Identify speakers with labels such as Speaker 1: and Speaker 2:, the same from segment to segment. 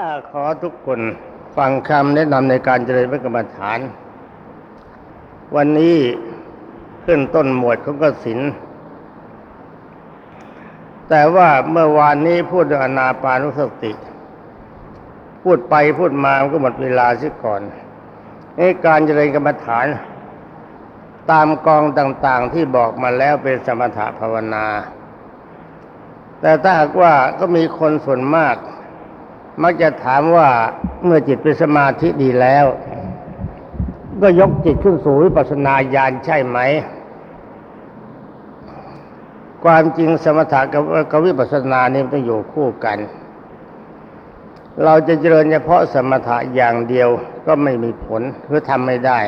Speaker 1: ก็ขอทุกคนฟังคำแนะนำในการเจริญพระกรรมฐาน วันนี้ขึ้นต้นหมวดของกสินแต่ว่าเมื่อวานนี้พูดเรื่องอนาปานุสติ พูดไปพูดมามันก็หมดเวลาเสียก่อนนี่การเจริญกรรมฐาน ตามกองต่าง ๆที่บอกมาแล้วเป็นสมถะภาวนา แต่ถ้าหากว่าก็มีคนส่วนมาก มักจะถามว่าเมื่อจิตเป็นสมาธิดีแล้ว ก็ยกจิตขึ้นสู่วิปัสสนาญาณใช่ไหม ความจริงสมถะกับวิปัสสนานี่มันต้องอยู่คู่กัน เราจะเจริญเฉพาะสมถะอย่างเดียวก็ไม่มีผลคือทำไม่ได้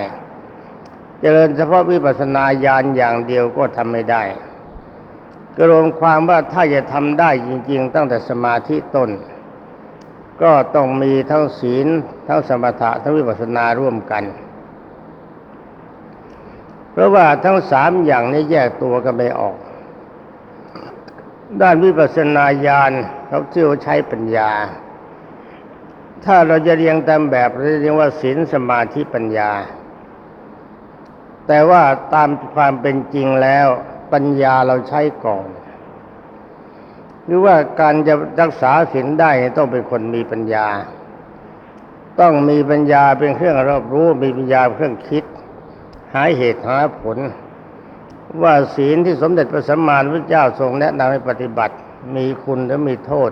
Speaker 1: เจริญเฉพาะวิปัสสนาญาณอย่างเดียวก็ทำไม่ได้กรวมความว่าถ้าจะทำได้จริง ๆ ตั้งแต่สมาธิต้น ก็ต้องมีทั้งศีล ทั้งสมถะทั้งวิปัสสนาร่วมกัน เพราะว่าทั้งสามอย่างนี้แยกตัวกันไม่ออก ด้านวิปัสสนาญาณเขาเที่ยวใช้ปัญญา ถ้าเราจะเรียงตามแบบเราจะเรียกว่าศีลสมาธิปัญญา แต่ว่าตามความเป็นจริงแล้วปัญญาเราใช้ก่อน หรือว่าการจะรักษาศีลได้ต้องเป็นคนมีปัญญา ต้องมีปัญญาเป็นเครื่องรอบรู้มีปัญญาเป็นเครื่องคิด หาเหตุหาผล ว่าศีลที่สมเด็จพระสัมมาสัมพุทธเจ้าทรงแนะนำให้ปฏิบัติ มีคุณและมีโทษ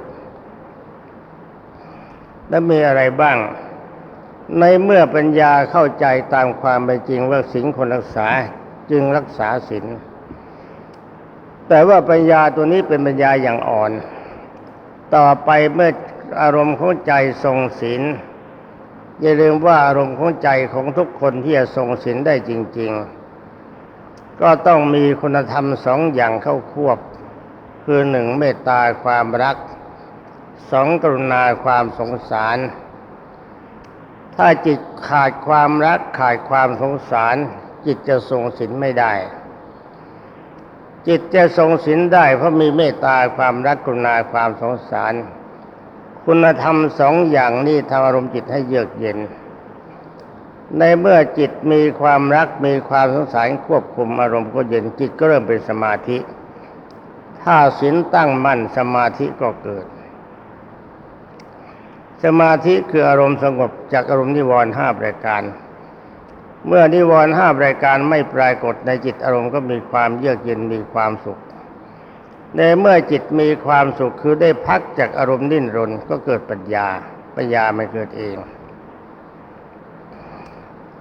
Speaker 1: และมีอะไรบ้าง ในเมื่อปัญญาเข้าใจตามความเป็นจริงว่าศีลคนรักษาจึงรักษาศีล แต่ว่าปัญญาตัวนี้เป็นปัญญาอย่างอ่อน ต่อไปเมื่ออารมณ์ของใจทรงศีลอย่าลืมว่าอารมณ์ของใจของทุกคนที่จะทรงศีลได้จริง ๆ ก็ต้องมีคุณธรรมสองอย่างเข้าควบ คือหนึ่งเมตตาความรักสองกรุณาความสงสาร ถ้าจิตขาดความรักขาดความสงสาร จิตจะทรงศีลไม่ได้ จิตจะทรงศีลได้เพราะมีเมตตาความรักกรุณาความสงสาร คุณธรรมสองอย่างนี้ทำอารมณ์จิตให้เยือกเย็น ในเมื่อจิตมีความรักมีความสงสารควบคุมอารมณ์ก็เย็นจิตก็เริ่มเป็นสมาธิ ถ้าศีลตั้งมั่นสมาธิก็เกิด สมาธิคืออารมณ์สงบจากอารมณ์นิวรณ์ห้าประการ เมื่อนิวรณ์ห้าประการไม่ปรากฏในจิตอารมณ์ก็มีความเยือกเย็นมีความสุข ในเมื่อจิตมีความสุขคือได้พักจากอารมณ์ดิ้นรนก็เกิดปัญญา ปัญญาไม่เกิดเอง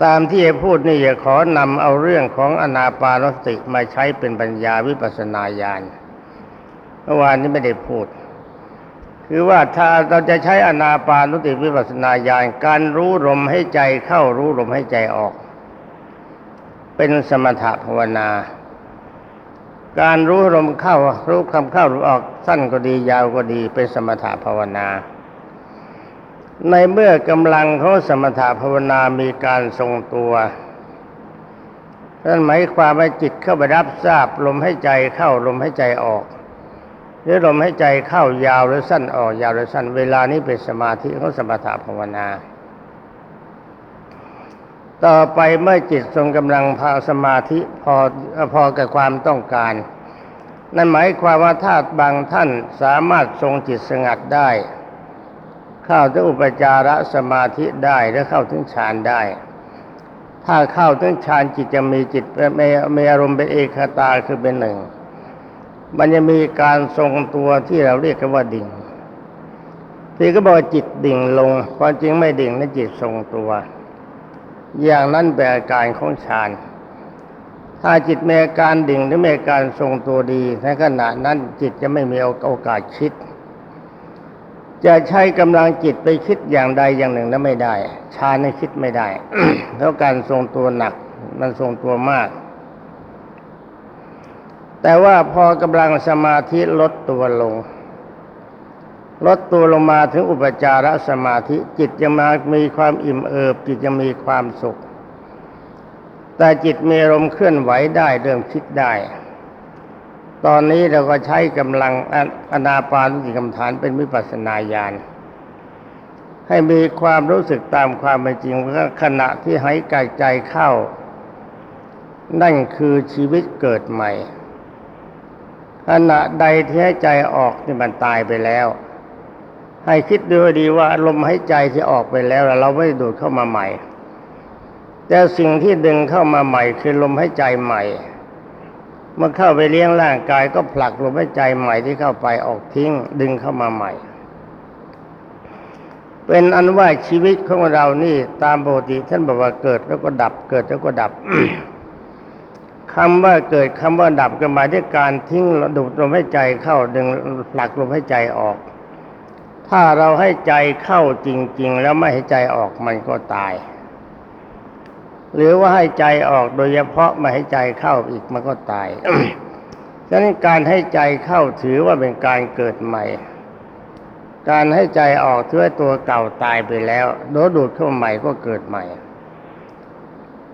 Speaker 1: ตามที่พูดนี่จะขอนำเอาเรื่องของอนาปานสติมาใช้เป็นปัญญาวิปัสสนาญาณเมื่อวานนี้ไม่ได้พูด คือว่าถ้าเราจะใช้อนาปานุสติวิปัสสนาญาณการรู้ลมให้ใจเข้ารู้ลมให้ใจออก เป็นสมถะภาวนา การรู้ลมเข้ารู้คำเข้ารู้ออกสั้นก็ดียาวก็ดี เป็นสมถะภาวนา ในเมื่อกำลังของสมถะภาวนามีการทรงตัวนั่นหมายความว่าจิตเข้าไปรับทราบลมให้ใจเข้าลมให้ใจออก หรือลมให้ใจเข้ายาวหรือสั้นออกยาวหรือสั้น เวลานี้เป็นสมาธิของสมถะภาวนา ต่อไปเมื่อจิตทรงกำลังพาสมาธิพอพอกับความต้องการ นั่นหมายความว่าถ้าบางท่านสามารถทรงจิตสงัดได้ เข้าถึงอุปจารสมาธิได้และเข้าถึงฌานได้ ถ้าเข้าถึงฌานจิตจะมีจิตมีมีอารมณ์เป็นเอกตาคือเป็นหนึ่ง มันจะมีการทรงตัวที่เราเรียกกันว่าดิ่งที่ก็บอกจิตดิ่งลงความจริงไม่ดิ่งนะจิตทรงตัว อย่างนั้นเป็นอาการของฌานถ้าจิตมีอาการดิ่งหรือมีอาการทรงตัวดีในขณะนั้นจิตจะไม่มีโอกาสคิด จะใช้กำลังจิตไปคิดอย่างใดอย่างหนึ่งนั้นไม่ได้ฌานนี่คิดไม่ได้เพราะการทรงตัวหนัก มันทรงตัวมาก แต่ว่าพอกำลังสมาธิลดตัวลง ลดตัวลงมาถึงอุปจารสมาธิ จิตจะมามีความอิ่มเอิบ จิตจะมีความสุข แต่จิตมีอารมเคลื่อนไหวได้เริ่มคิดได้ ตอนนี้เราก็ใช้กำลังอนาปานสติกรรมฐานเป็นวิปัสสนาญาณให้มีความรู้สึกตามความเป็นจริงว่าขณะที่หายใจใจเข้า นั่นคือชีวิตเกิดใหม่ ขณะใดที่หายใจออกนี่มันตายไปแล้ว ให้คิดดูดีว่าลมหายใจที่ออกไปแล้วเราไม่ด้ดูดเข้ามาใหม่ แต่สิ่งที่ดึงเข้ามาใหม่คือลมหายใจใหม่ เมื่อเข้าไปเลี้ยงร่างกายก็ผลักลมหายใจใหม่ที่เข้าไปออกทิ้ง ดึงเข้ามาใหม่ เป็นอันว่าชีวิตของเรานี่ตามปกติท่านบอกว่าเกิดแล้วก็ดับ เกิดแล้วก็ดับคำว่าเกิดคำว่าดับก็หมายถึงการทิ้งดูดลมหายใจเข้าดึงผลักลมหายใจออก ถ้าเราให้ใจเข้าจริง ๆ แล้วไม่ให้ใจออกมันก็ตาย หรือว่าให้ใจออกโดยเฉพาะไม่ให้ใจเข้าอีกมันก็ตายฉะนั้นการให้ใจเข้าถือว่าเป็นการเกิดใหม่ การให้ใจออกถือว่าตัวเก่าตายไปแล้วโดดูดเข้ามาใหม่ก็เกิดใหม่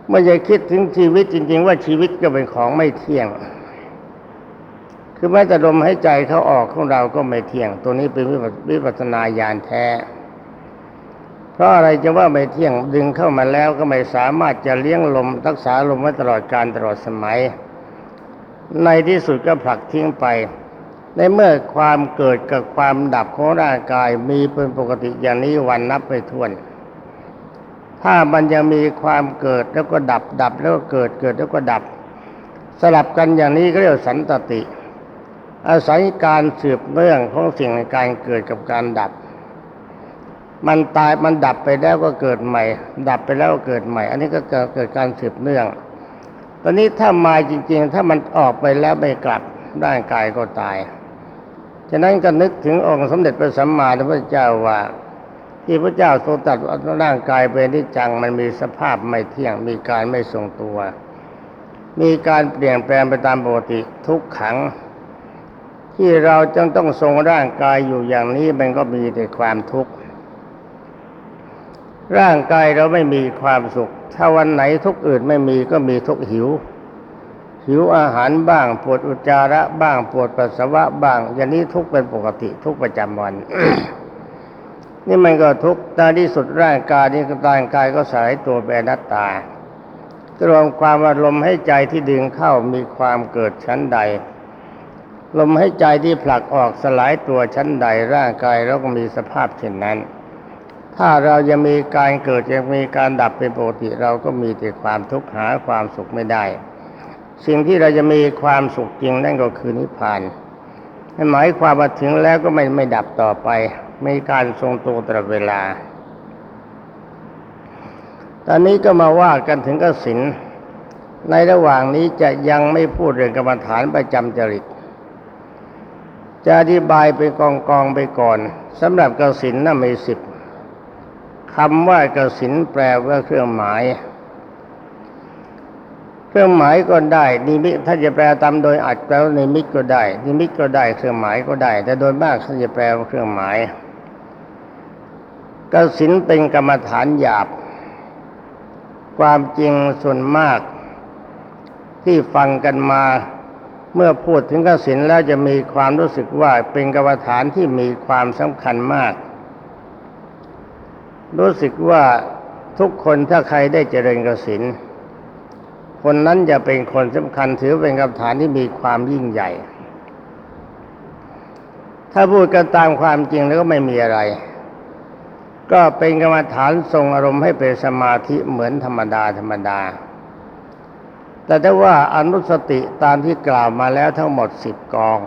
Speaker 1: เมื่อจะคิดถึงชีวิตจริง ๆ ว่าชีวิตก็เป็นของไม่เที่ยง คือแม้แต่ลมหายใจเขาออกของเราก็ไม่เที่ยง ตัวนี้เป็นวิปัสนาญาณแท้ เพราะอะไรจะว่าไม่เที่ยงดึงเข้ามาแล้วก็ไม่สามารถจะเลี้ยงลมรักษาลมไว้ตลอดการตลอดสมัย ในที่สุดก็ผลักทิ้งไป ในเมื่อความเกิดกับความดับของร่างกายมีเป็นปกติอย่างนี้วันนับไปทวนถ้ามันยังมีความเกิดแล้วก็ดับดับแล้วก็เกิดเกิดแล้วก็ดับ สลับกันอย่างนี้ก็เรียกสันตติ อาศัยการสืบเนื่องของสิ่งในการเกิดกับการดับ มันตายมันดับไปแล้วก็เกิดใหม่ ดับไปแล้วก็เกิดใหม่ อันนี้ก็เกิดเกิดการสืบเนื่อง ตอนนี้ถ้ามาจริง ๆ ถ้ามันออกไปแล้วไม่กลับร่างกายก็ตาย ฉะนั้นก็นึกถึงองค์สมเด็จพระสัมมาสัมพุทธเจ้าว่าที่พระเจ้าทรงตรัสว่าร่างกายเป็นนิจจังมันมีสภาพไม่เที่ยงมีการไม่ทรงตัว มีการเปลี่ยนแปลงไปตามปกติทุกขัง ที่เราจึงต้องทรงร่างกายอยู่อย่างนี้มันก็มีแต่ความทุกข์ ร่างกายเราไม่มีความสุข ถ้าวันไหนทุกข์อื่นไม่มีก็มีทุกข์หิว หิวอาหารบ้างปวดอุจจาระบ้างปวดปัสสาวะบ้าง อย่างนี้ทุกข์เป็นปกติทุกข์ประจำวัน นี่มันก็ทุกข์ตาที่สุดร่างกายนี้ร่างกายก็สายตัวเป็นอนัตตารวมความอารมณ์ให้ใจที่ดึงเข้ามีความเกิดชั้นใด ลมให้ใจที่ผลักออกสลายตัวชั้นใดร่างกายเราก็มีสภาพเช่นนั้น ถ้าเรายังมีการเกิดยังมีการดับเป็นปกติเราก็มีแต่ความทุกข์หาความสุขไม่ได้ สิ่งที่เราจะมีความสุขจริงนั่นก็คือนิพพานหมายความว่าถึงแล้วก็ไม่ไม่ดับต่อไปมีการทรงตัวตลอดเวลา ตอนนี้ก็มาว่ากันถึงกสินในระหว่างนี้จะยังไม่พูดเรื่องกรรมฐานประจำจริต จะอธิบายเป็นกองกองไปก่อนสำหรับกสินน่ะมีสิบคำว่ากสินแปลว่าเครื่องหมาย เครื่องหมายก็ได้นิมิตถ้าจะแปลตามโดยอัดแปลว่านิมิตก็ได้นิมิตก็ได้เครื่องหมายก็ได้ แต่โดยมากเขาจะแปลว่าเครื่องหมายกสินเป็นกรรมฐานหยาบ ความจริงส่วนมากที่ฟังกันมา เมื่อพูดถึงกสินแล้วจะมีความรู้สึกว่าเป็นกรรมฐานที่มีความสำคัญมาก รู้สึกว่าทุกคนถ้าใครได้เจริญกสินคนนั้นจะเป็นคนสำคัญถือเป็นกรรมฐานที่มีความยิ่งใหญ่ ถ้าพูดกันตามความจริงแล้วก็ไม่มีอะไร ก็เป็นกรรมฐานทรงอารมณ์ให้เป็นสมาธิเหมือนธรรมดาธรรมดา แต่ถ้าว่าอนุสติตามที่กล่าวมาแล้วทั้งหมดสิบกอง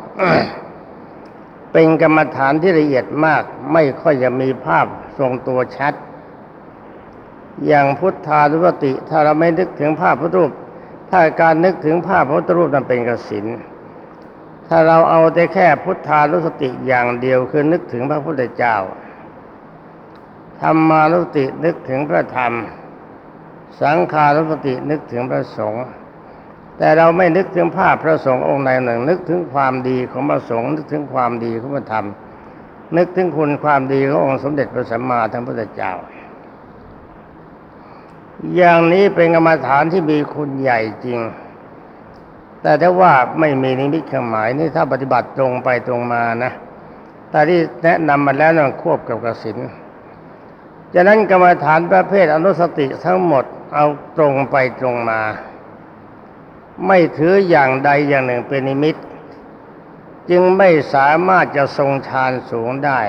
Speaker 1: เป็นกรรมฐานที่ละเอียดมาก ไม่ค่อยจะมีภาพทรงตัวชัด อย่างพุทธานุสติ ถ้าเราไม่นึกถึงภาพพระรูป ถ้าการนึกถึงภาพพระพุทธรูปนั้นเป็นกสินถ้าเราเอาแต่แค่พุทธานุสติอย่างเดียวคือนึกถึงพระพุทธเจ้าธรรมานุสตินึกถึงพระธรรม สังขานุสตินึกถึงพระสงฆ์ แต่เราไม่นึกถึงภาพพระสงฆ์องค์ใดหนึ่ง นึกถึงความดีของพระสงฆ์นึกถึงความดีของพระธรรม นึกถึงคุณความดีขององค์สมเด็จพระสัมมาสัมพุทธเจ้า อย่างนี้เป็นกรรมฐานที่มีคุณใหญ่จริง แต่ถ้าว่าไม่มีนิมิตเครื่องหมายนี่ถ้าปฏิบัติตรงไปตรงมานะแต่ที่แนะนำมาแล้วนะควบกับกสินฉะนั้นกรรมฐานประเภทอนุสติทั้งหมดเอาตรงไปตรงมา ไม่ถืออย่างใดอย่างหนึ่งเป็นนิมิต จึงไม่สามารถจะทรงฌานสูงได้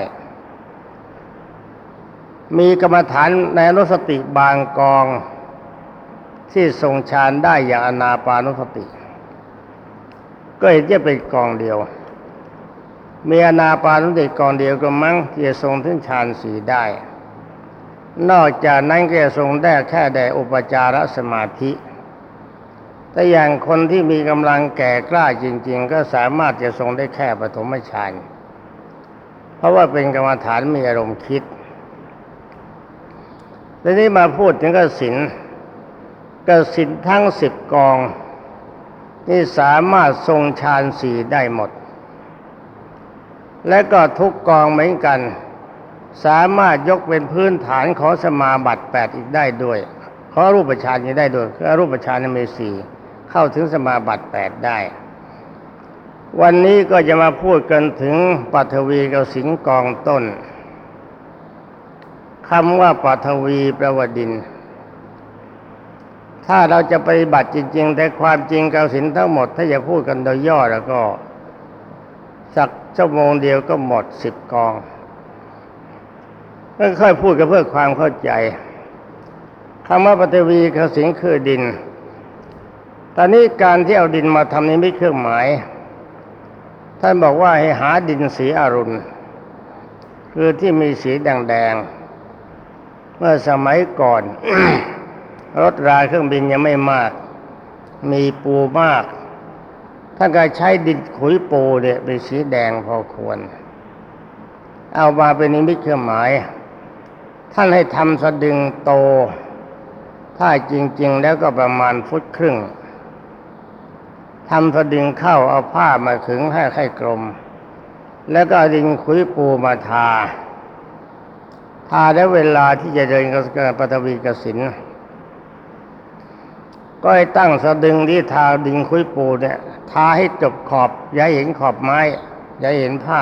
Speaker 1: มีกรรมฐานในอนุสติบางกอง ที่ทรงฌานได้อย่างอนาปานุสติ ก็เห็นจะเป็นกองเดียว มีอนาปานุสติกองเดียวก็มั้งที่จะทรงถึงฌานสีได้ นอกจากนั้นก็ทรงได้แค่แด่อุปจารสมาธิ แต่อย่างคนที่มีกำลังแก่กล้าจริง ๆ ก็สามารถจะทรงได้แค่ปฐมฌานเพราะว่าเป็นกรรมฐานมีอารมณ์คิดทีนี้มาพูดถึงกสินกสินทั้งสิบกอง นี่สามารถทรงฌานสี่ได้หมด และก็ทุกกองเหมือนกัน สามารถยกเป็นพื้นฐานของสมาบัติแปดอีกได้ด้วยขอรูปฌานนี้ได้ด้วยคือรูปฌานมีสี่ เข้าถึงสมาบัติแปดได้ วันนี้ก็จะมาพูดกันถึงปัทวีกับสิงกองต้นคำว่าปัทวีแปลว่าดิน ถ้าเราจะปฏิบัติจริง ๆ แต่ความจริงกาสินทั้งหมด ถ้าจะพูดกันโดยย่อแล้วก็สักชั่วโมงเดียวก็หมดสิบกองค่อยพูดกันเพื่อความเข้าใจคำว่าปฐวีกสิงคือดิน ตอนนี้การที่เอาดินมาทำนี้ไม่เครื่องหมาย ท่านบอกว่าให้หาดินสีอรุณ คือที่มีสีแดงๆ เมื่อสมัยก่อน รถราเครื่องบินยังไม่มาก มีปูมาก ท่านก็ใช้ดินขุยปูเนี่ยเป็นสีแดงพอควร เอามาเป็นนิมิตเครื่องหมาย ท่านให้ทำสะดึงโต ถ้าจริง ๆ แล้วก็ประมาณฟุตครึ่ง ทำสะดึงเข้าเอาผ้ามาขึงให้ให้กลม แล้วก็ดินขุยปูมาทา ทาแล้เวลาที่จะเดินกับปฐวีกสินก็ให้ตั้งสะดึงที่ทาดินคุยปูเนี่ยทาให้จบขอบ อย่าเห็นขอบไม้ อย่าเห็นผ้า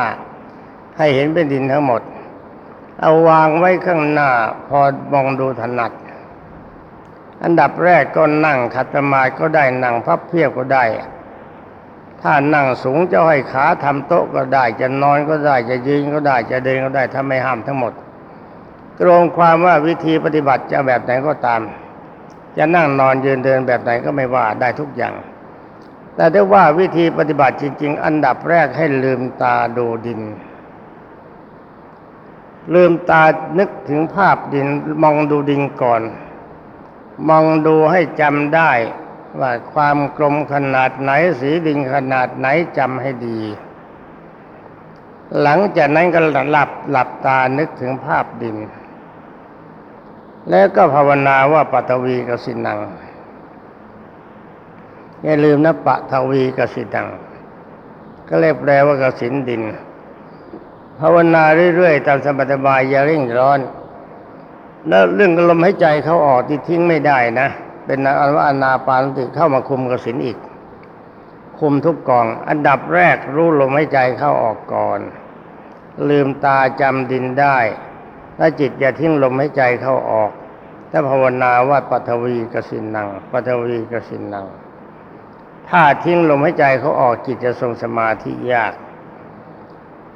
Speaker 1: ให้เห็นเป็นดินทั้งหมด เอาวางไว้ข้างหน้า พอมองดูถนัด อันดับแรกก็นั่งขัดสมาธิก็ได้นั่งพับเพียบก็ได้ ถ้านั่งสูงจะให้ขาทำโต๊ะก็ได้ จะนอนก็ได้จะยืนก็ได้จะเดินก็ได้ถ้าไม่ห้ามทั้งหมดกรงความว่าวิธีปฏิบัติจะแบบไหนก็ตาม จะนั่งนอนยืนเดินแบบไหนก็ไม่ว่าได้ทุกอย่าง แต่ได้ว่าวิธีปฏิบัติจริง ๆ อันดับแรกให้ลืมตาดูดินลืมตานึกถึงภาพดินมองดูดินก่อน มองดูให้จำได้ว่าความกลมขนาดไหนสีดินขนาดไหนจำให้ดี หลังจากนั้นก็หลับหลับตานึกถึงภาพดิน แล้วก็ภาวนาว่าปัทวีกสินัง อย่าลืมนะปะทวีกสินัง ก็เลยแปลว่ากสินดิน ภาวนาเรื่อยๆ ตามสมบายอย่าเร่งร้อน แล้วเรื่องลมหายใจเขาออกที่ทิ้งไม่ได้นะ เป็นอันว่าอนาปานสติเข้ามาคุมกสินอีก คุมทุกกอง อันดับแรกรู้ลมหายใจเข้าออกก่อน ลืมตาจำดินได้ถ้าจิตอย่าทิ้งลมหายใจเข้าออกถ้าภาวนาว่าปัทวีกสินนังปัทวีกสินนัง ถ้าทิ้งลมหายใจเขาออกจิตจะทรงสมาธิยาก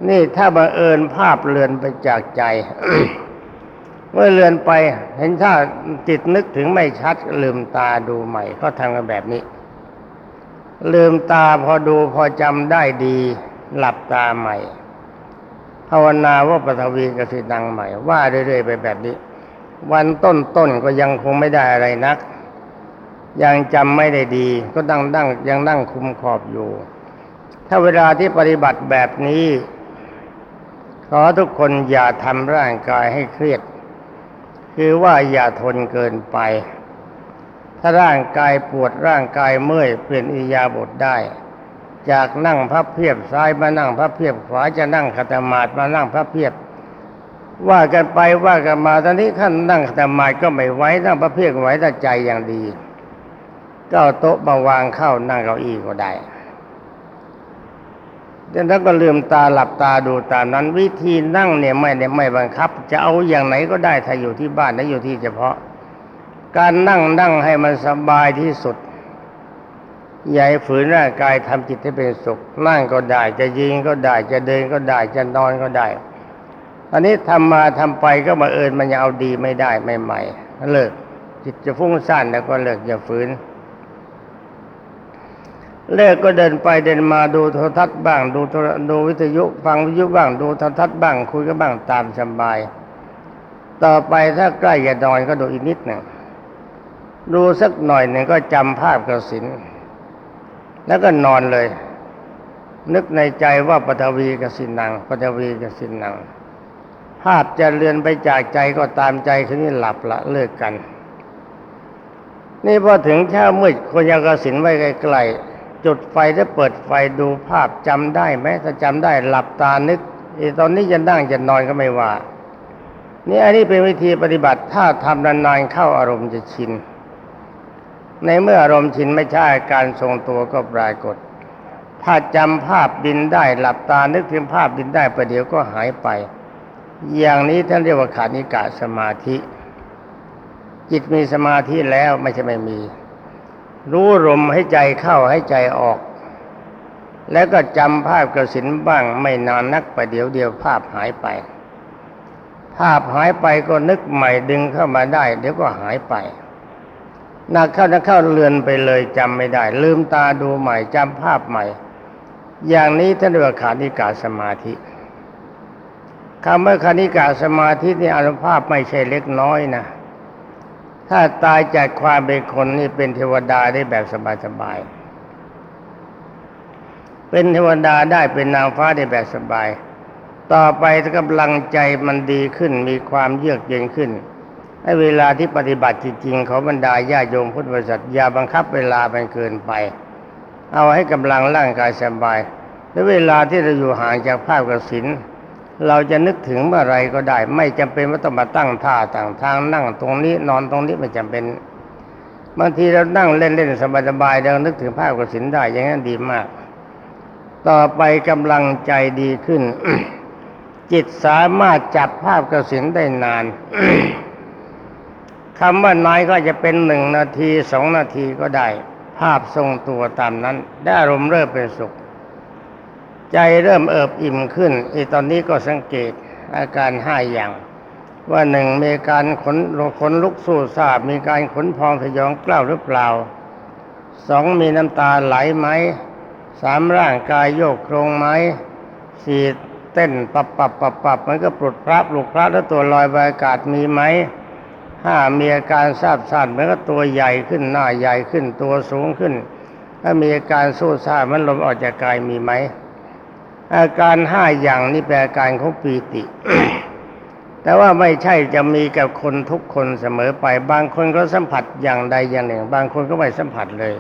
Speaker 1: นี่ถ้าบังเอิญภาพเลือนไปจากใจ เมื่อเลือนไปเห็นถ้าจิตนึกถึงไม่ชัดลืมตาดูใหม่ ก็ทำกันแบบนี้ ลืมตาพอดูพอจำได้ดี หลับตาใหม่ ภาวนาว่าปฐวีกสิดังใหม่ ว่าเรื่อยๆไปแบบนี้ วันต้นๆก็ยังคงไม่ได้อะไรนัก ยังจำไม่ได้ดี ก็ดังดังยังนั่งคุมขอบอยู่ ถ้าเวลาที่ปฏิบัติแบบนี้ ขอทุกคนอย่าทำร่างกายให้เครียด คือว่าอย่าทนเกินไป ถ้าร่างกายปวดร่างกายเมื่อยเปลี่ยนอิยาบถได้ จากนั่งพับเพียบซ้ายมานั่งพับเพียบขวาจะนั่งขัตมาดมานั่งพับเพียบ ว่ากันไปว่ากันมาตอนนี้ขั้นนั่งขัตมาดก็ไม่ไหวนั่งพับเพียบไหวแต่ใจอย่างดีก็โต๊ะมาวางเข้านั่งเก้าอี้ก็ได้ แล้วก็ลืมตาหลับตาดูตามนั้น วิธีนั่งเนี่ยไม่ได้ไม่บังคับ จะเอาอย่างไหนก็ได้ถ้าอยู่ที่บ้านและอยู่ที่เฉพาะ การนั่งนั่งให้มันสบายที่สุดอย่าให้ฝืนร่างกายทำจิตให้เป็นสุขนั่งก็ได้ จะยิงก็ได้ จะเดินก็ได้ จะนอนก็ได้อันนี้ทำมาทำไปก็มาเอิญมันยังเอาดีไม่ได้ใหม่ๆเลิกจิตจะฟุ้งซ่านแล้วก็เลิกอย่าฝืน เลิกก็เดินไปเดินมาดูโทรทัศน์บ้าง ดูโทรดูวิทยุฟังวิทยุบ้าง ดูโทรทัศน์บ้าง คุยกันบ้างตามสบาย ต่อไปถ้าใกล้จะนอนก็ดูอีกนิดหนึ่งดูสักหน่อยหนึ่งก็จำภาพกระสินแล้วก็นอนเลย นึกในใจว่าปฐวีกสินังปฐวีกสินัง ภาพจะเลือนไปจากใจก็ตามใจคืนนี้หลับละเลิกกัน นี่พอถึงเช้ามืดคนยากสินไว้ใกลๆ จุดไฟแล้วเปิดไฟดูภาพจำได้ไหมถ้าจำได้หลับตานึกตอนนี้จะนั่งจะนอนก็ไม่ว่า นี่อันนี้เป็นวิธีปฏิบัติถ้าทำนานๆเข้าอารมณ์จะชิน ในเมื่ออารมณ์ชินไม่ใช่การทรงตัวก็ปรากฏ ถ้าจำภาพดินได้หลับตานึกถึงภาพดินได้ประเดี๋ยวก็หายไป อย่างนี้ท่านเรียกว่าขานิกะสมาธิ จิตมีสมาธิแล้วไม่ใช่ไม่มี รู้ลมให้ใจเข้าให้ใจออก แล้วก็จำภาพกระสินบ้างไม่นานนักประเดี๋ยวเดียวภาพหายไป ภาพหายไปก็นึกใหม่ดึงเข้ามาได้ เดี๋ยวก็หายไปนักเข้านักเข้าเลือนไปเลยจำไม่ได้ ลืมตาดูใหม่จำภาพใหม่ อย่างนี้ท่านเรียกว่าขานิกาสมาธิคำว่าขานิกาสมาธินี่อนุภาพไม่ใช่เล็กน้อยนะ ถ้าตายจากความเป็นคนนี่เป็นเทวดาได้แบบสบายๆ เป็นเทวดาได้เป็นนางฟ้าได้แบบสบาย ต่อไปถ้ากำลังใจมันดีขึ้นมีความเยือกเย็นขึ้นให้เวลาที่ปฏิบัติจริงๆเขาบรรดาญาโยมพุทธบริษัทอย่าบังคับเวลามันเกินไป เอาให้กำลังร่างกายสบายและเวลาที่เราอยู่ห่างจากภาพกสิน เราจะนึกถึงเมื่อไรก็ได้ ไม่จำเป็นว่าต้องมาตั้งท่าต่างทางนั่งตรงนี้นอนตรงนี้ไม่จำเป็น บางทีเรานั่งเล่นๆสบายๆเรานึกถึงภาพกสินได้อย่างนั้นดีมาก ต่อไปกำลังใจดีขึ้น จิตสามารถจับภาพกสินได้นานคำว่านายก็จะเป็นหนึ่งนาทีสองนาทีก็ได้ ภาพทรงตัวตามนั้น ได้อารมณ์เริ่มเป็นสุข ใจเริ่มเอิบอิ่มขึ้นอีตอนนี้ก็สังเกตอาการห้าอย่าง ว่าหนึ่งมีการขนขนลุกสู้ซาบมีการขนพองสยองกล้าวหรือเปล่าสองมีน้ำตาไหลไหมสามร่างกายโยกโครงไหมสี่เต้นปับปับปับปับมันก็ปลุดพระปลุกพระแล้วตัวลอยบรรยากาศมีไหมห้ามีอาการทราบซ่านมันก็ตัวใหญ่ขึ้นหน้าใหญ่ขึ้นตัวสูงขึ้น ถ้ามีอาการสู้ซ่ามันลมออกจากกายมีไหม อาการห้าอย่างนี้เป็นอาการของปีติ แต่ว่าไม่ใช่จะมีกับคนทุกคนเสมอไป บางคนก็สัมผัสอย่างใดอย่างหนึ่ง บางคนก็ไม่สัมผัสเลย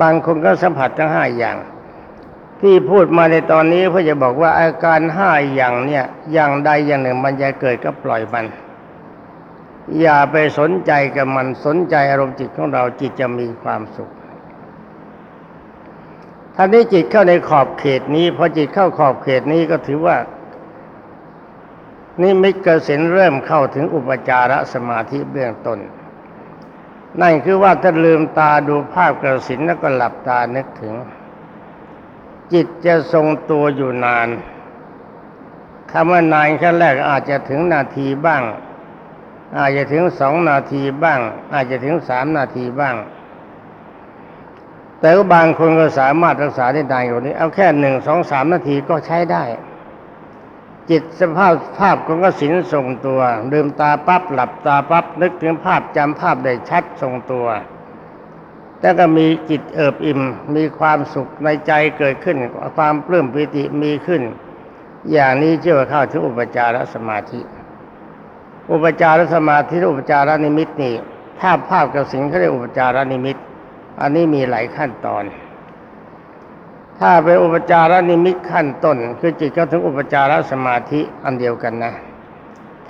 Speaker 1: บางคนก็สัมผัสทั้งห้าอย่าง ที่พูดมาในตอนนี้เพื่อจะบอกว่าอาการห้าอย่างเนี่ย อย่างใดอย่างหนึ่ง มันจะเกิดก็ปล่อยมัน อย่าไปสนใจกับมันสนใจอารมณ์จิตของเราจิตจะมีความสุข ท่านี้จิตเข้าในขอบเขตนี้พอจิตเข้าขอบเขตนี้ก็ถือว่า นี่มิตรเกษนเริ่มเข้าถึงอุปจารสมาธิเบื้องต้นนั่นคือว่าถ้าลืมตาดูภาพกระสินแล้วก็หลับตานึกถึง จิตจะทรงตัวอยู่นานคำว่านานขั้นแรกอาจจะถึงนาทีบ้าง อาจจะถึงสองนาทีบ้าง อาจจะถึงสามนาทีบ้าง แต่ว่าบางคนก็สามารถรักษาได้นานกว่านี้ เอาแค่หนึ่งสองสามนาทีก็ใช้ได้ จิตสภาพภาพของกสินทรงตัวลืมตาปั๊บหลับตาปั๊บนึกถึงภาพจำภาพได้ชัดทรงตัวแต่ก็มีจิตเอิบอิ่ม มีความสุขในใจเกิดขึ้น ความปลื้มปิติมีขึ้น อย่างนี้เชื่อว่าเข้าถึงอุปจารสมาธิ อุปจารสมาธิอุปจารนิมิตนี่ถ้าภาพกสินเขาเรียกอุปจารนิมิต อันนี้มีหลายขั้นตอน ถ้าเป็นอุปจารนิมิตขั้นต้น คือจิตเข้าถึงอุปจารสมาธิอันเดียวกันนะ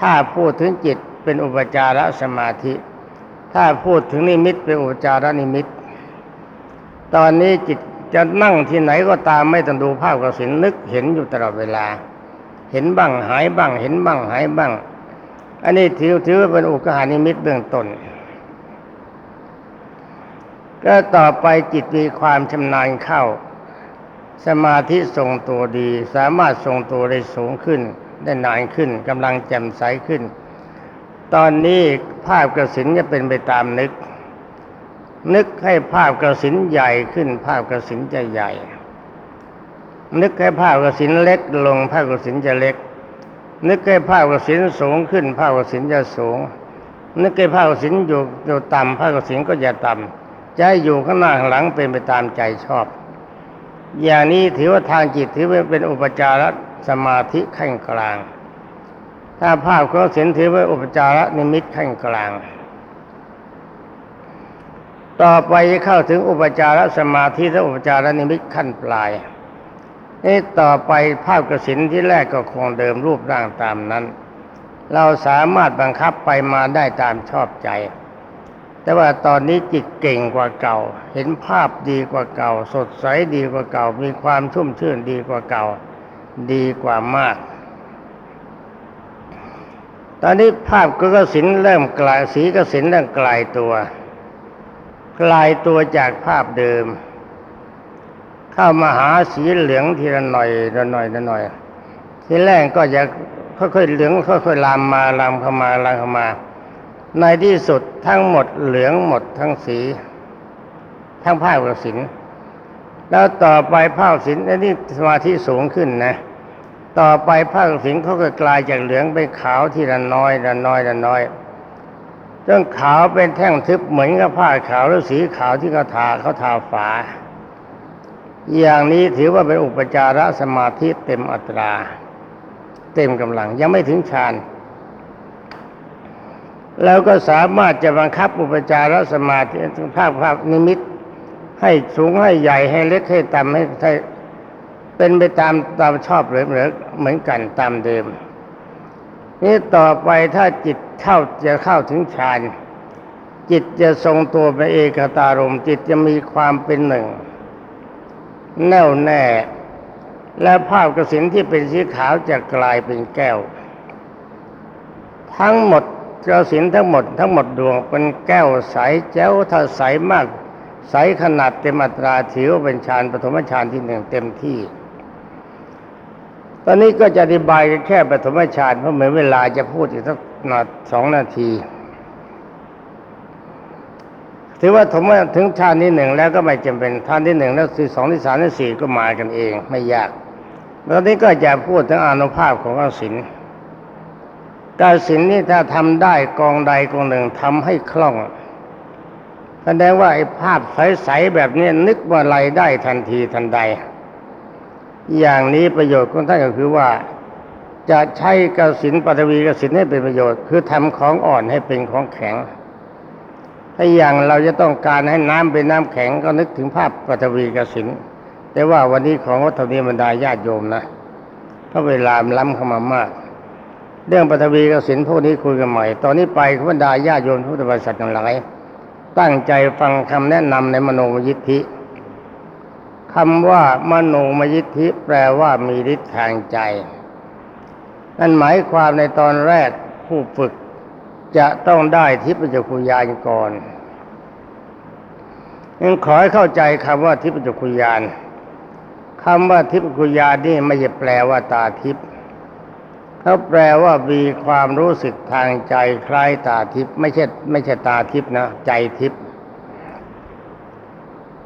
Speaker 1: ถ้าพูดถึงจิตเป็นอุปจารสมาธิ ถ้าพูดถึงนิมิตเป็นอุปจารนิมิต ตอนนี้จิตจะนั่งที่ไหนก็ตามไม่ต้องดูภาพกระสินนึกเห็นอยู่ตลอดเวลา เห็นบ้างหายบ้าง เห็นบ้างหายบ้าง อันนี้ถือถือว่าเป็นอุกหานิมิตเบื้องต้น ก็ต่อไปจิตมีความชำนาญเข้า สมาธิทรงตัวดี สามารถทรงตัวได้สูงขึ้น ได้นานขึ้นกำลังแจ่มใสขึ้น ตอนนี้ภาพกระสินจะเป็นไปตามนึก นึกให้ภาพกระสินใหญ่ขึ้น ภาพกระสินจะใหญ่ นึกให้ภาพกระสินเล็กลง ภาพกระสินจะเล็ก นึกให้ภาพกระสินสูงขึ้น ภาพกระสินจะสูง นึกให้ภาพกระสินอยู่อยู่ต่ำภาพกระสินก็จะต่ำ จะให้อยู่ข้างหน้าข้างหลังเป็นไปตามใจชอบ อย่างนี้ถือว่าทางจิตถือว่าเป็นอุปจารสมาธิขั้นกลาง ถ้าภาพกระสินถือว่าอุปจารนิมิตขั้นกลาง ต่อไปจะเข้าถึงอุปจารสมาธิและอุปจารนิมิตขั้นปลายนี่ต่อไปภาพกระสินที่แรกก็คงเดิมรูปร่างตามนั้น เราสามารถบังคับไปมาได้ตามชอบใจ แต่ว่าตอนนี้จิตเก่งกว่าเก่า เห็นภาพดีกว่าเก่า สดใสดีกว่าเก่า มีความชุ่มชื่นดีกว่าเก่า ดีกว่ามาก ตอนนี้ภาพก็สินเริ่มกลายสีกสินเริ่มกลายตัวกลายตัวจากภาพเดิม เข้ามาหาสีเหลืองทีละหน่อยละหน่อยละหน่อย ทีแรกก็จะค่อยๆเหลืองค่อยๆลามมาลามเข้ามาลามเข้ามา ในที่สุดทั้งหมดเหลืองหมดทั้งสี ทั้งภาพกสินแล้วต่อไปภาพสินอันนี้สมาธิสูงขึ้นนะ ต่อไปภาพสินเขาก็กลายจากเหลืองเป็นขาวทีละน้อยละน้อยละน้อยจนขาวเป็นแท่งทึบเหมือนกับผ้าขาวหรือสีขาวที่เขาทาเขาทาฝา อย่างนี้ถือว่าเป็นอุปจารสมาธิเต็มอัตรา เต็มกำลังยังไม่ถึงฌาน แล้วก็สามารถจะบังคับอุปจารสมาธิภาพภาพนิมิต ให้สูงให้ใหญ่ให้เล็กให้ต่ำให้ใหเป็นไปตามตามชอบหรือเหมือนกันตามเดิม นี่ต่อไปถ้าจิตเข้าจะเข้าถึงฌานจิตจะทรงตัวเป็นเอกตารมจิตจะมีความเป็นหนึ่ง แน่วแน่ และภาพกสินที่เป็นสีขาวจะกลายเป็นแก้ว ทั้งหมด กสินทั้งหมดทั้งหมดดวงเป็นแก้วใสแจ้วถ้าใสมาก ใสขนาดเต็มอัตราถือว่าเป็นฌานปฐมฌานที่หนึ่งเต็มที่ ตอนนี้ก็จะอธิบายกันแค่ปฐมฌานเพราะเหมือนเวลาจะพูดอีกสักนาสองนาที ถือว่าถึงว่าถึงฌานที่หนึ่งแล้วก็ไม่จำเป็นฌานที่หนึ่งแล้วที่สองที่สามที่สี่ก็มากันเองไม่ยากตอนนี้ก็จะพูดถึงอนุภาพของกสิน กสินนี่ถ้าทำได้กองใดกองหนึ่งทำให้คล่องแสดงว่าไอ้ภาพใสๆแบบนี้นึกว่าไรได้ทันทีทันใด อย่างนี้ประโยชน์ของท่านก็คือว่า จะใช้กสินปฐวีกสินให้เป็นประโยชน์ คือทำของอ่อนให้เป็นของแข็ง ถ้าอย่างเราจะต้องการให้น้ำเป็นน้ำแข็งก็นึกถึงภาพปฐวีกสินแต่ว่าวันนี้ของวัฒนีบรรดาญาติโยมนะเพราะเวลาล้ำเข้ามามาก เรื่องปฐวีกสินพวกนี้คุยกันใหม่ ตอนนี้ไปบรรดาญาโยมพุทธบริษัททั้งหลาย ตั้งใจฟังคำแนะนำในมโนมยิทธิคำว่ามโนมยิทธิแปลว่ามีฤทธิ์ทางใจนั่นหมายความในตอนแรกผู้ฝึกจะต้องได้ทิพยจักขุญาณก่อนยังขอให้เข้าใจคำว่าทิพยจักขุญาณคำว่าทิพยจักขุญาณนี่ไม่ใช่แปลว่าตาทิพย์ เขาแปลว่ามีความรู้สึกทางใจคล้ายตาทิพย์ไม่ใช่ไม่ใช่ตาทิพย์นะใจทิพย์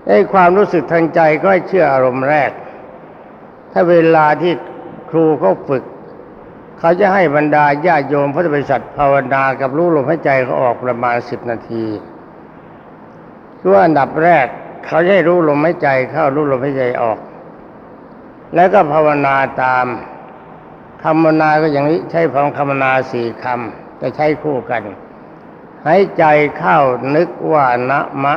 Speaker 1: ไอ้ความรู้สึกทางใจก็ให้เชื่ออารมณ์แรก ถ้าเวลาที่ครูเขาฝึก เขาจะให้บรรดาญาโยมพุทธบริษัทภาวนากับรู้ลมหายใจเขาออกประมาณสิบนาทีคือว่าอันดับแรก เขาจะให้รู้ลมหายใจเข้ารู้ลมหายใจออก แล้วก็ภาวนาตาม คำนาก็อย่างนี้ใช้พองคำนาสี่คำจะใช้คู่กันหายใจเข้านึกว่านะมะ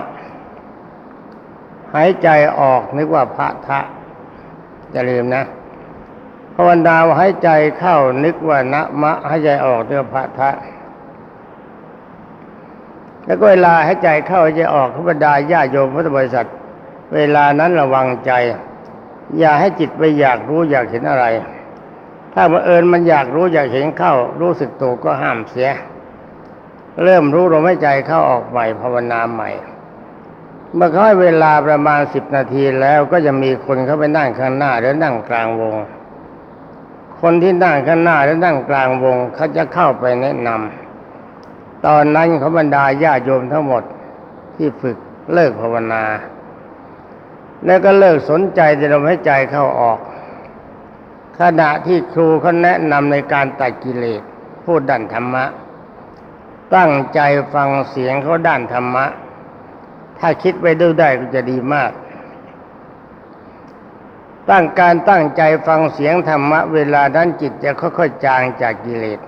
Speaker 1: หายใจออกนึกว่าพระทะอย่าลืมนะภาวนาว่าหายใจเข้านึกว่านะมะหายใจออกนึกว่าพระทะแล้วก็เวลาหายใจเข้าหายใจออกขบรรดาญาโยมพุทธบริษัท เวลานั้นระวังใจ อย่าให้จิตไปอยากรู้อยากเห็นอะไร ถ้าบังเอิญมันอยากรู้อยากเห็นเข้า รู้สึกตัวก็ห้ามเสีย เริ่มรู้ลมหายใจเข้าออกใหม่ภาวนาใหม่เมื่อเขาให้เวลาประมาณสิบนาทีแล้วก็จะมีคนเข้าไปนั่งข้างหน้าหรือนั่งกลางวง คนที่นั่งข้างหน้าหรือนั่งกลางวงเขาจะเข้าไปแนะนำตอนนั้นเขาบรรดาญาโยมทั้งหมดที่ฝึกเลิกภาวนา แล้วก็เลิกสนใจจะลมหายใจเข้าออก ขณะที่ครูเขาแนะนำในการตัดกิเลสพูดด้านธรรมะ ตั้งใจฟังเสียงเขาด้านธรรมะ ถ้าคิดไปด้วยได้ก็จะดีมาก ตั้งการตั้งใจฟังเสียงธรรมะ เวลานั้นจิตจะค่อยๆจางจากกิเลส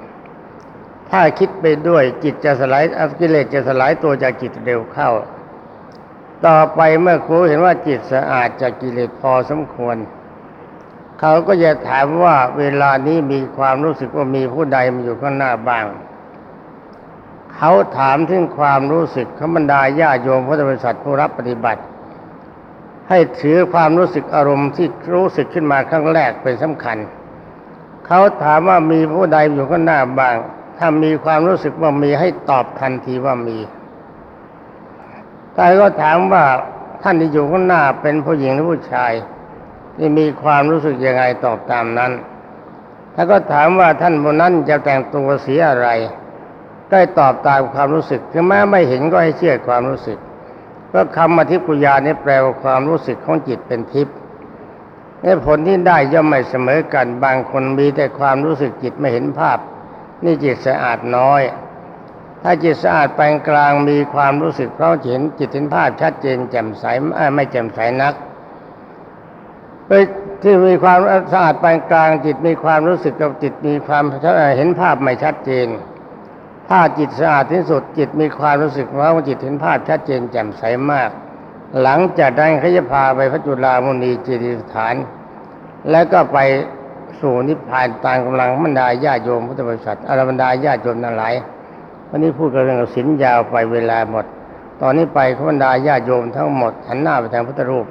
Speaker 1: ถ้าคิดไปด้วยจิตจะสลายอกิเลสจะสลายตัวจากจิตเร็วเข้า ต่อไปเมื่อครูเห็นว่าจิตสะอาดจากกิเลสพอสมควร เขาก็จะถามว่าเวลานี้มีความรู้สึกว่ามีผู้ใดมาอยู่ข้างหน้าบ้าง เขาถามถึงความรู้สึกขบรรดาญาติโยมพุทธบริษัทผู้รับปฏิบัติ ให้ถือความรู้สึกอารมณ์ที่รู้สึกขึ้นมาครั้งแรกเป็นสำคัญ เขาถามว่ามีผู้ใดอยู่ข้างหน้าบ้าง ถ้ามีความรู้สึกว่ามีให้ตอบทันทีว่ามีถ้าก็ถามว่าท่านที่อยู่ข้างหน้าเป็นผู้หญิงหรือผู้ชาย ที่มีความรู้สึกยังไงตอบตามนั้นถ้าก็ถามว่าท่านบนนั้นจะแต่งตัวสีอะไรได้ตอบตามความรู้สึกถึงแม้ไม่เห็นก็ให้เชื่อความรู้สึกเพราะคำอธิปุญญานี้แปลว่าความรู้สึกของจิตเป็นทิพย์ในผลที่ได้ย่อมไม่เสมอกัน บางคนมีแต่ความรู้สึกจิตไม่เห็นภาพ นี่จิตสะอาดน้อย ถ้าจิตสะอาดปานกลางมีความรู้สึกเพราะเห็นจิตเห็นภาพชัดเจนแจ่มใสไม่แจ่มใสนัก เอ้ยที่มีความสะอาดปานกลางจิตมีความรู้สึกกับจิตมีความเห็นภาพไม่ชัดเจน ถ้าจิตสะอาดที่สุดจิตมีความรู้สึกว่าจิตเห็นภาพชัดเจนแจ่มใสมาก หลังจากนั้นเขาจะพาไปพระจุลามุนีจดีย์สถาน แล้วก็ไปสู่นิพพานตามกำลังบรรดาญาโยมพุทธบริษัทอรบรรดาญาโยมทั้งหลายวันนี้พูดกันเรื่องศีลยาวไปเวลาหมด ตอนนี้ไปขบรรดาญาโยมทั้งหมดหันหน้าไปทางพุทธรูป